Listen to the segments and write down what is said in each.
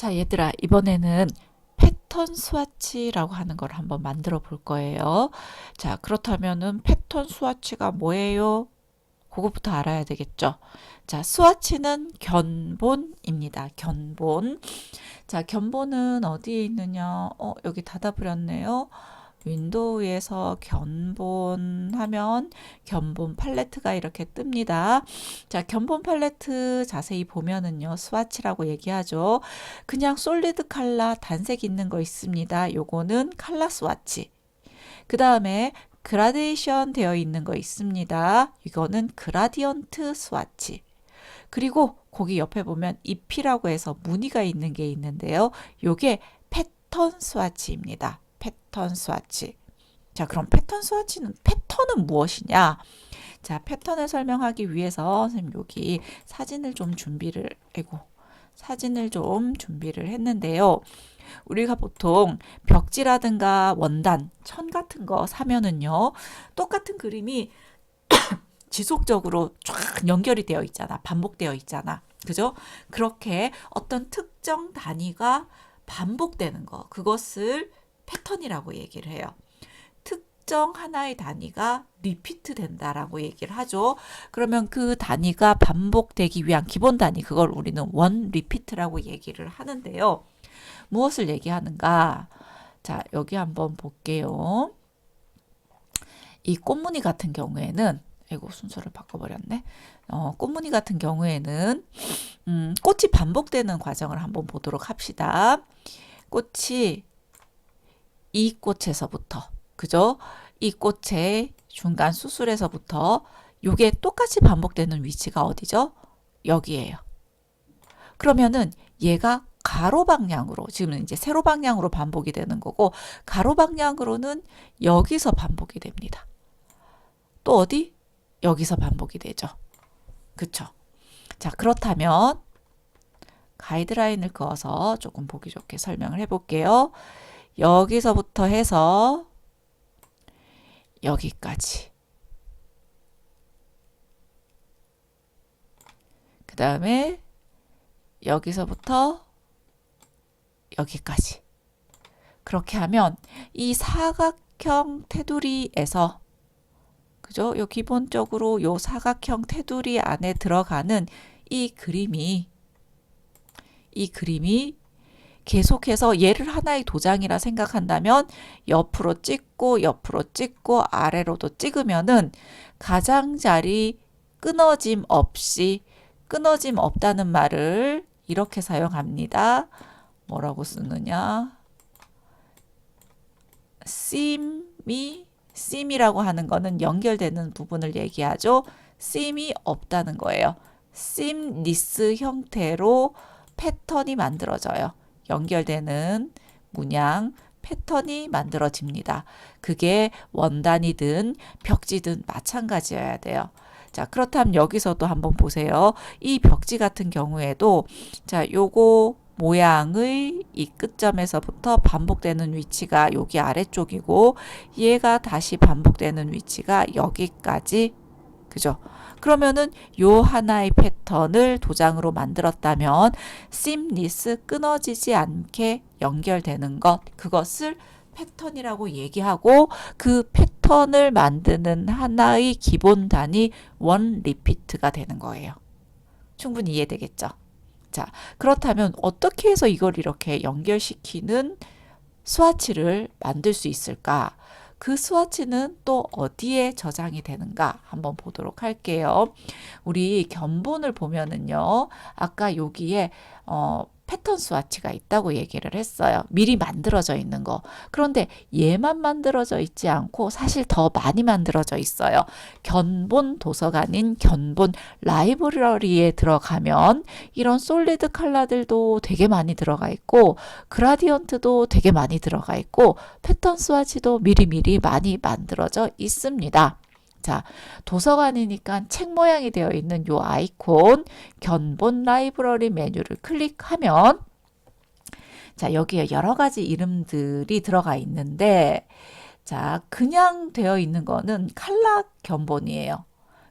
자, 얘들아, 이번에는 패턴 스와치라고 하는 걸 한번 만들어 볼 거예요. 자, 그렇다면은 패턴 스와치가 뭐예요? 그것부터 알아야 되겠죠. 자, 스와치는 견본입니다. 견본. 자, 견본은 어디에 있느냐? 어, 여기 닫아버렸네요. 윈도우에서 견본 하면 견본 팔레트가 이렇게 뜹니다. 자, 견본 팔레트 자세히 보면은요, 스와치라고 얘기하죠. 그냥 솔리드 칼라 단색 있는 거 있습니다. 요거는 칼라 스와치. 그 다음에 그라데이션 되어 있는 거 있습니다. 이거는 그라디언트 스와치. 그리고 거기 옆에 보면 잎이라고 해서 무늬가 있는 게 있는데요. 요게 패턴 스와치입니다. 패턴 스와치. 자, 그럼 패턴 스와치는 패턴은 무엇이냐? 자, 패턴을 설명하기 위해서 선생님 여기 사진을 좀 준비를 아이고. 사진을 좀 준비를 했는데요. 우리가 보통 벽지라든가 원단, 천 같은 거 사면은요. 똑같은 그림이 지속적으로 쫙 연결이 되어 있잖아. 반복되어 있잖아. 그죠? 그렇게 어떤 특정 단위가 반복되는 거. 그것을 패턴이라고 얘기를 해요. 특정 하나의 단위가 리피트 된다라고 얘기를 하죠. 그러면 그 단위가 반복되기 위한 기본 단위, 그걸 우리는 원 리피트라고 얘기를 하는데요. 무엇을 얘기하는가? 자, 여기 한번 볼게요. 이 꽃무늬 같은 경우에는 아이고 순서를 바꿔버렸네. 어, 꽃무늬 같은 경우에는 음, 꽃이 반복되는 과정을 한번 보도록 합시다. 꽃이 이 꽃에서부터 그죠? 이 꽃의 중간 수술에서부터 요게 똑같이 반복되는 위치가 어디죠? 여기에요. 그러면은 얘가 가로 방향으로 지금은 이제 세로 방향으로 반복이 되는 거고 가로 방향으로는 여기서 반복이 됩니다. 또 어디? 여기서 반복이 되죠. 그쵸? 자, 그렇다면 가이드라인을 그어서 조금 보기 좋게 설명을 해볼게요. 여기서부터 해서 여기까지. 그 다음에 여기서부터 여기까지. 그렇게 하면 이 사각형 테두리에서 그죠? 요 기본적으로 요 사각형 테두리 안에 들어가는 이 그림이 이 그림이 계속해서 얘를 하나의 도장이라 생각한다면 옆으로 찍고 옆으로 찍고 아래로도 찍으면은 가장자리 끊어짐 없이 끊어짐 없다는 말을 이렇게 사용합니다. 뭐라고 쓰느냐? 씀이 씀이라고 하는 거는 연결되는 부분을 얘기하죠. 씀이 없다는 거예요. 씀리스 형태로 패턴이 만들어져요. 연결되는 문양 패턴이 만들어집니다. 그게 원단이든 벽지든 마찬가지여야 돼요. 자, 그렇다면 여기서도 한번 보세요. 이 벽지 같은 경우에도 자, 요거 모양의 이 끝점에서부터 반복되는 위치가 여기 아래쪽이고 얘가 다시 반복되는 위치가 여기까지 그죠? 그러면은 요 하나의 패턴을 도장으로 만들었다면 심리스 끊어지지 않게 연결되는 것 그것을 패턴이라고 얘기하고 그 패턴을 만드는 하나의 기본 단위 원 리피트가 되는 거예요. 충분히 이해되겠죠? 자, 그렇다면 어떻게 해서 이걸 이렇게 연결시키는 스와치를 만들 수 있을까? 그 스와치는 또 어디에 저장이 되는가 한번 보도록 할게요. 우리 견본을 보면은요. 아까 여기에 어 패턴 스와치가 있다고 얘기를 했어요. 미리 만들어져 있는 거. 그런데 얘만 만들어져 있지 않고 사실 더 많이 만들어져 있어요. 견본 도서관인 견본 라이브러리에 들어가면 이런 솔리드 컬러들도 되게 많이 들어가 있고 그라디언트도 되게 많이 들어가 있고 패턴 스와치도 미리미리 많이 만들어져 있습니다. 자, 도서관이니까 책 모양이 되어 있는 요 아이콘 견본 라이브러리 메뉴를 클릭하면 자, 여기에 여러 가지 이름들이 들어가 있는데 자, 그냥 되어 있는 거는 칼라 견본이에요.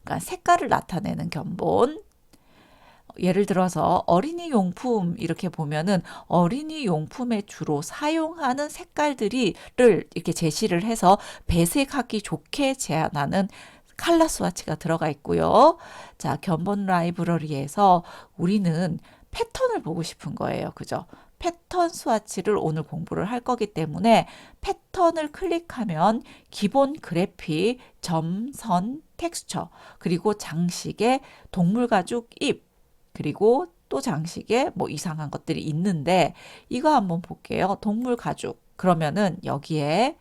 그러니까 색깔을 나타내는 견본. 예를 들어서 어린이 용품 이렇게 보면은 어린이 용품에 주로 사용하는 색깔들이를 이렇게 제시를 해서 배색하기 좋게 제안하는 칼라 스와치가 들어가 있고요. 자, 견본 라이브러리에서 우리는 패턴을 보고 싶은 거예요. 그죠? 패턴 스와치를 오늘 공부를 할 거기 때문에 패턴을 클릭하면 기본 그래픽, 점, 선, 텍스처, 그리고 장식의 동물 가죽 잎, 그리고 또 장식에 뭐 이상한 것들이 있는데 이거 한번 볼게요. 동물 가죽. 그러면은 여기에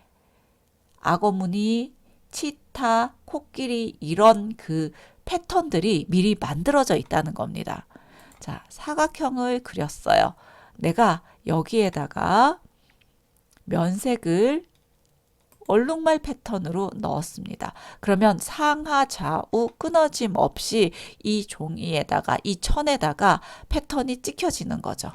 악어 무늬, 치타, 코끼리 이런 그 패턴들이 미리 만들어져 있다는 겁니다. 자, 사각형을 그렸어요. 내가 여기에다가 면색을 얼룩말 패턴으로 넣었습니다. 그러면 상하 좌우 끊어짐 없이 이 종이에다가 이 천에다가 패턴이 찍혀지는 거죠.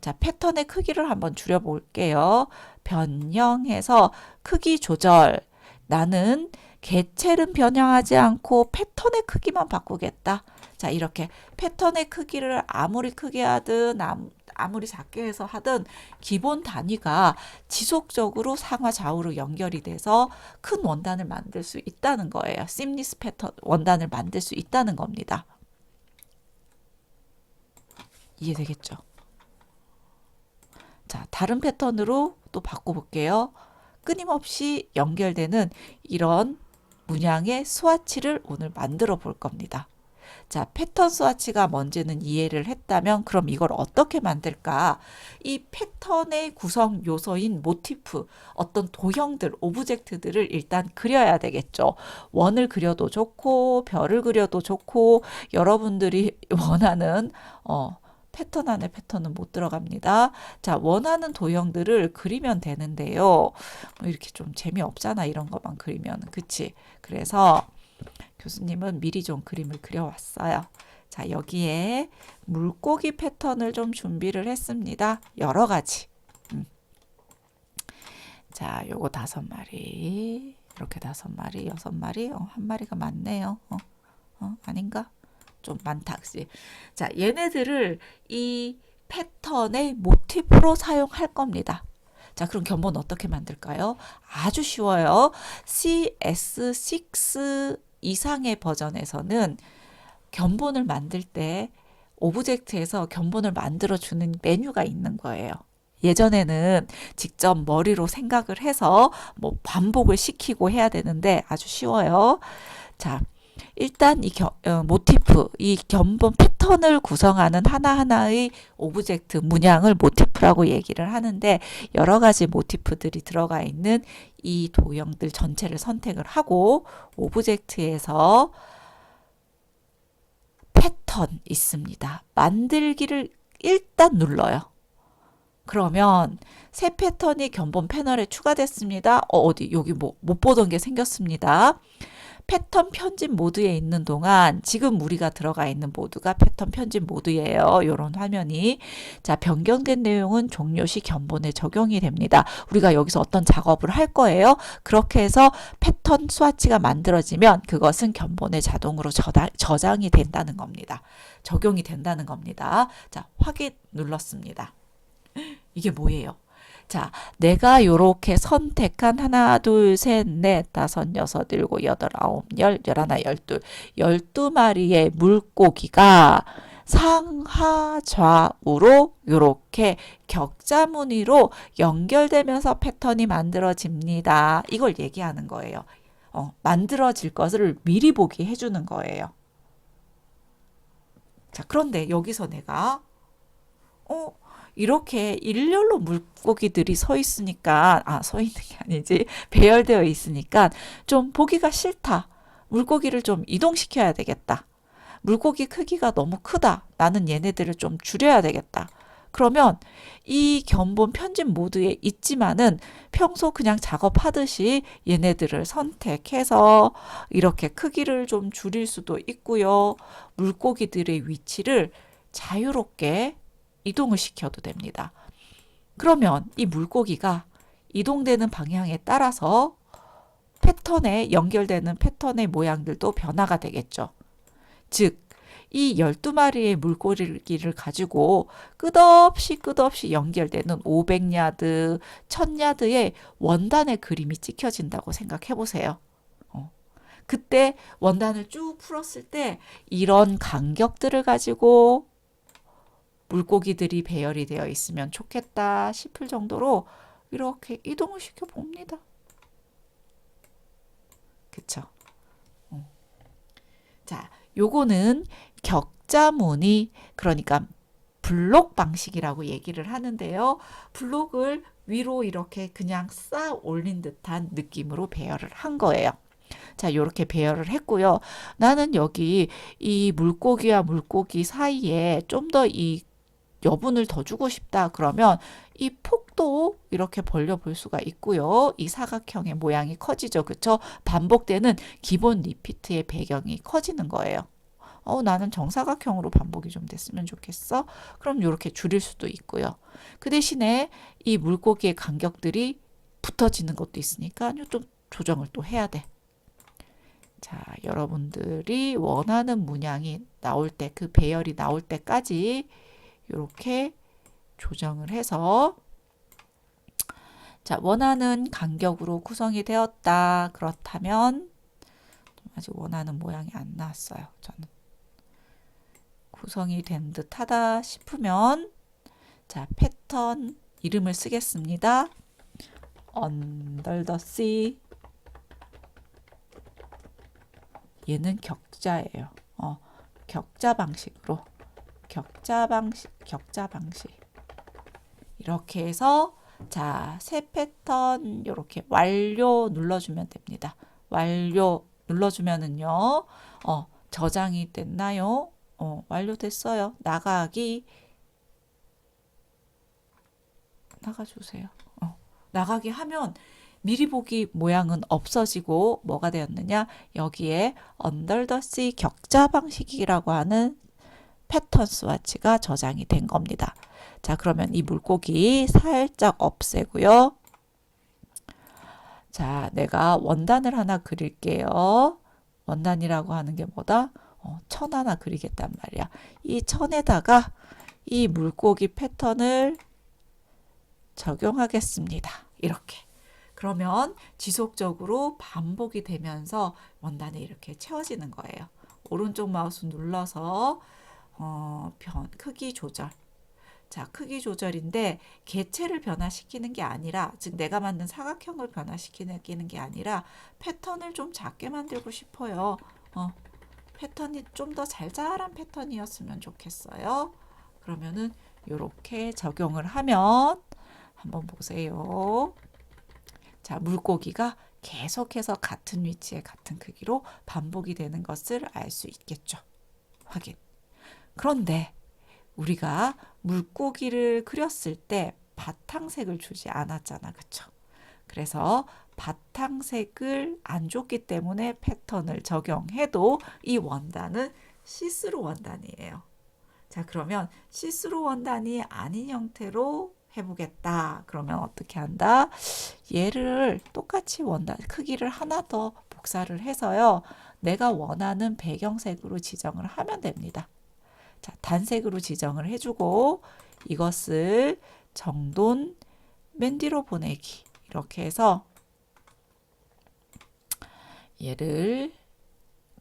자, 패턴의 크기를 한번 줄여 볼게요. 변형해서 크기 조절. 나는 개체는 변형하지 않고 패턴의 크기만 바꾸겠다. 자, 이렇게 패턴의 크기를 아무리 크게 하든 아무- 아무리 작게 해서 하든 기본 단위가 지속적으로 상하 좌우로 연결이 돼서 큰 원단을 만들 수 있다는 거예요. 심리스 패턴 원단을 만들 수 있다는 겁니다. 이해되겠죠? 자, 다른 패턴으로 또 바꿔볼게요. 끊임없이 연결되는 이런 문양의 스와치를 오늘 만들어 볼 겁니다. 자, 패턴 스와치가 뭔지는 이해를 했다면 그럼 이걸 어떻게 만들까? 이 패턴의 구성 요소인 모티프, 어떤 도형들, 오브젝트들을 일단 그려야 되겠죠. 원을 그려도 좋고 별을 그려도 좋고 여러분들이 원하는 어 패턴 안에 패턴은 못 들어갑니다. 자, 원하는 도형들을 그리면 되는데요. 뭐 이렇게 좀 재미없잖아. 이런 것만 그리면. 그치? 그래서 교수님은 미리 좀 그림을 그려왔어요. 자, 여기에 물고기 패턴을 좀 준비를 했습니다. 여러 가지. 음. 자, 요거 다섯 마리. 이렇게 다섯 마리, 여섯 마리. 어, 한 마리가 많네요. 어, 어, 아닌가? 좀 많다. 자, 얘네들을 이 패턴의 모티프로 사용할 겁니다. 자, 그럼 견본 어떻게 만들까요? 아주 쉬워요. CS6 이상의 버전에서는 견본을 만들 때 오브젝트에서 견본을 만들어 주는 메뉴가 있는 거예요. 예전에는 직접 머리로 생각을 해서 뭐 반복을 시키고 해야 되는데 아주 쉬워요. 자, 일단 이 겨, 어, 모티프, 이 견본 패턴을 구성하는 하나하나의 오브젝트 문양을 모티프라고 얘기를 하는데 여러 가지 모티프들이 들어가 있는 이 도형들 전체를 선택을 하고 오브젝트에서 패턴 있습니다. 만들기를 일단 눌러요. 그러면 새 패턴이 견본 패널에 추가됐습니다. 어, 어디 여기 뭐 못 보던 게 생겼습니다. 패턴 편집 모드에 있는 동안 지금 우리가 들어가 있는 모드가 패턴 편집 모드예요. 이런 화면이. 자, 변경된 내용은 종료 시 견본에 적용이 됩니다. 우리가 여기서 어떤 작업을 할 거예요. 그렇게 해서 패턴 스와치가 만들어지면 그것은 견본에 자동으로 저장, 저장 이 된다는 겁니다. 적용이 된다는 겁니다. 자, 확인 눌렀습니다. 이게 뭐예요? 자, 내가 요렇게 선택한 하나, 둘, 셋, 넷, 다섯, 여섯, 일곱, 여덟, 아홉, 열, 열하나, 열둘, 열두 마리의 물고기가 상하 좌우로 요렇게 격자 무늬로 연결되면서 패턴이 만들어집니다. 이걸 얘기하는 거예요. 어, 만들어질 것을 미리 보기 해주는 거예요. 자, 그런데 여기서 내가 어, 이렇게 일렬로 물고기들이 서 있으니까, 아, 서 있는 게 아니지, 배열되어 있으니까 좀 보기가 싫다. 물고기를 좀 이동시켜야 되겠다. 물고기 크기가 너무 크다. 나는 얘네들을 좀 줄여야 되겠다. 그러면 이 견본 편집 모드에 있지만은 평소 그냥 작업하듯이 얘네들을 선택해서 이렇게 크기를 좀 줄일 수도 있고요. 물고기들의 위치를 자유롭게 이동을 시켜도 됩니다. 그러면 이 물고기가 이동되는 방향에 따라서 패턴에 연결되는 패턴의 모양들도 변화가 되겠죠. 즉, 이 12마리의 물고기를 가지고 끝없이 끝없이 연결되는 500야드, 1000야드의 원단의 그림이 찍혀진다고 생각해 보세요. 어. 그때 원단을 쭉 풀었을 때 이런 간격들을 가지고 물고기들이 배열이 되어 있으면 좋겠다 싶을 정도로 이렇게 이동을 시켜 봅니다. 그쵸? 어. 자, 요거는 격자무늬, 그러니까 블록 방식이라고 얘기를 하는데요. 블록을 위로 이렇게 그냥 쌓아 올린 듯한 느낌으로 배열을 한 거예요. 자, 이렇게 배열을 했고요. 나는 여기 이 물고기와 물고기 사이에 좀 더 이 여분을 더 주고 싶다. 그러면 이 폭도 이렇게 벌려 볼 수가 있고요. 이 사각형의 모양이 커지죠. 그쵸? 반복되는 기본 리피트의 배경이 커지는 거예요. 어, 나는 정사각형으로 반복이 좀 됐으면 좋겠어. 그럼 이렇게 줄일 수도 있고요. 그 대신에 이 물고기의 간격들이 붙어지는 것도 있으니까 좀 조정을 또 해야 돼. 자, 여러분들이 원하는 문양이 나올 때, 그 배열이 나올 때까지 이렇게 조정을 해서 자, 원하는 간격으로 구성이 되었다. 그렇다면 아직 원하는 모양이 안 나왔어요. 저는 구성이 된 듯하다 싶으면 자, 패턴 이름을 쓰겠습니다. Sea 얘는 격자예요. 어, 격자 방식으로 격자 방식, 격자 방식. 이렇게 해서 자, 새 패턴 이렇게 완료 눌러주면 됩니다. 완료 눌러주면은요, 어, 저장이 됐나요? 어, 완료됐어요. 나가기 나가주세요. 어, 나가기 하면 미리 보기 모양은 없어지고 뭐가 되었느냐? 여기에 sea 격자 방식이라고 하는 패턴 스와치가 저장이 된 겁니다. 자, 그러면 이 물고기 살짝 없애고요. 자, 내가 원단을 하나 그릴게요. 원단이라고 하는 게 뭐다? 어, 천 하나 그리겠단 말이야. 이 천에다가 이 물고기 패턴을 적용하겠습니다. 이렇게. 그러면 지속적으로 반복이 되면서 원단이 이렇게 채워지는 거예요. 오른쪽 마우스 눌러서 어, 변 크기 조절. 자, 크기 조절인데 개체를 변화시키는 게 아니라 즉 내가 만든 사각형을 변화시키는 게 아니라 패턴을 좀 작게 만들고 싶어요. 어, 패턴이 좀 더 잘잘한 패턴이었으면 좋겠어요. 그러면은 이렇게 적용을 하면 한번 보세요. 자, 물고기가 계속해서 같은 위치에 같은 크기로 반복이 되는 것을 알 수 있겠죠. 확인. 그런데 우리가 물고기를 그렸을 때 바탕색을 주지 않았잖아. 그쵸? 그래서 바탕색을 안 줬기 때문에 패턴을 적용해도 이 원단은 시스루 원단이에요. 자, 그러면 시스루 원단이 아닌 형태로 해보겠다. 그러면 어떻게 한다? 얘를 똑같이 원단 크기를 하나 더 복사를 해서요. 내가 원하는 배경색으로 지정을 하면 됩니다. 자, 단색으로 지정을 해주고 이것을 정돈 맨 뒤로 보내기 이렇게 해서 얘를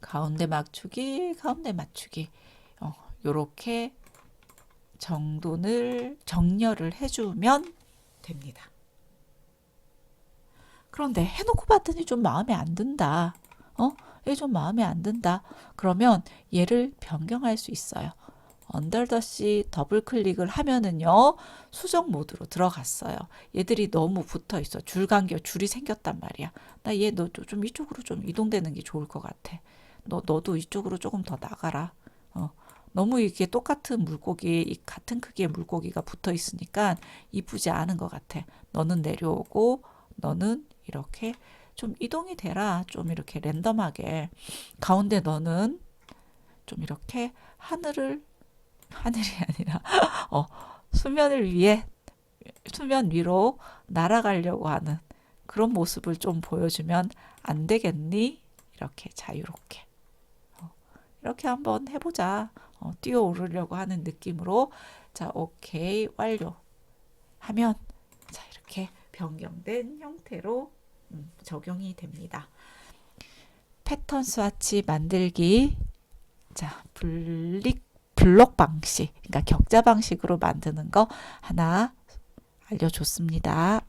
가운데 맞추기 가운데 맞추기 어, 요렇게 정돈을 정렬을 해주면 됩니다. 그런데 해놓고 봤더니 좀 마음에 안 든다. 어? 얘좀 마음에 안 든다. 그러면 얘를 변경할 수 있어요. 언더더시 더블 클릭을 하면은요 수정 모드로 들어갔어요. 얘들이 너무 붙어 있어. 줄 간격 줄이 생겼단 말이야. 나 얘 너 좀 이쪽으로 좀 이동되는 게 좋을 것 같아. 너 너도 이쪽으로 조금 더 나가라. 어. 너무 이게 똑같은 물고기, 같은 크기의 물고기가 붙어 있으니까 이쁘지 않은 것 같아. 너는 내려오고, 너는 이렇게 좀 이동이 되라. 좀 이렇게 랜덤하게. 가운데 너는 좀 이렇게 하늘을, 하늘이 아니라, 어, 수면을 위해, 수면 위로 날아가려고 하는 그런 모습을 좀 보여주면 안 되겠니? 이렇게 자유롭게. 이렇게 한번 해보자. 어, 뛰어오르려고 하는 느낌으로 자, 오케이 완료 하면 자, 이렇게 변경된 형태로 음, 적용이 됩니다. 패턴 스와치 만들기 자, 블릭 블록 방식, 그러니까 격자 방식으로 만드는 거 하나 알려줬습니다.